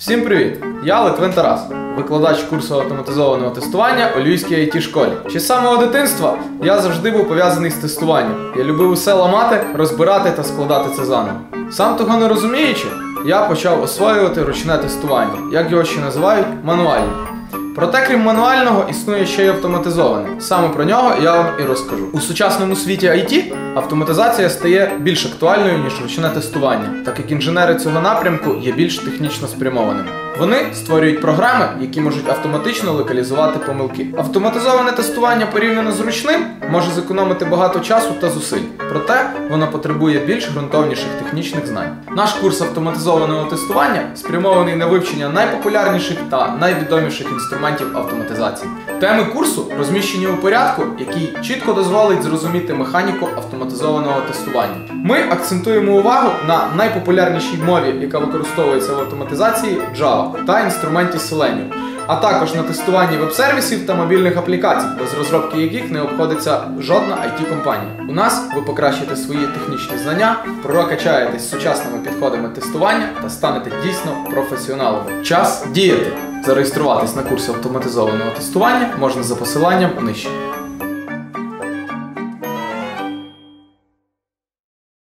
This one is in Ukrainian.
Всім привіт! Я Литвин Тарас, викладач курсу автоматизованого тестування у Львівській it школі. Ще з самого дитинства я завжди був пов'язаний з тестуванням. Я любив усе ламати, розбирати та складати це заново. Сам того не розуміючи, я почав освоювати ручне тестування, як його ще називають мануальне. Проте, крім мануального, існує ще й автоматизоване. Саме про нього я вам і розкажу. У сучасному світі IT автоматизація стає більш актуальною, ніж ручне тестування, так як інженери цього напрямку є більш технічно спрямованими. Вони створюють програми, які можуть автоматично локалізувати помилки. Автоматизоване тестування порівняно з ручним може зекономити багато часу та зусиль, проте воно потребує більш ґрунтовніших технічних знань. Наш курс автоматизованого тестування спрямований на вивчення найпопулярніших та найвідоміших інструментів автоматизації. Теми курсу розміщені у порядку, який чітко дозволить зрозуміти механіку автоматизованого тестування. Ми акцентуємо увагу на найпопулярнішій мові, яка використовується в автоматизації Java та інструменті Selenium, а також на тестуванні веб-сервісів та мобільних аплікацій, без розробки яких не обходиться жодна IT-компанія. У нас ви покращите свої технічні знання, прокачаєтесь сучасними підходами тестування та станете дійсно професіоналами. Час діяти! Зареєструватись на курси автоматизованого тестування можна за посиланням нижче.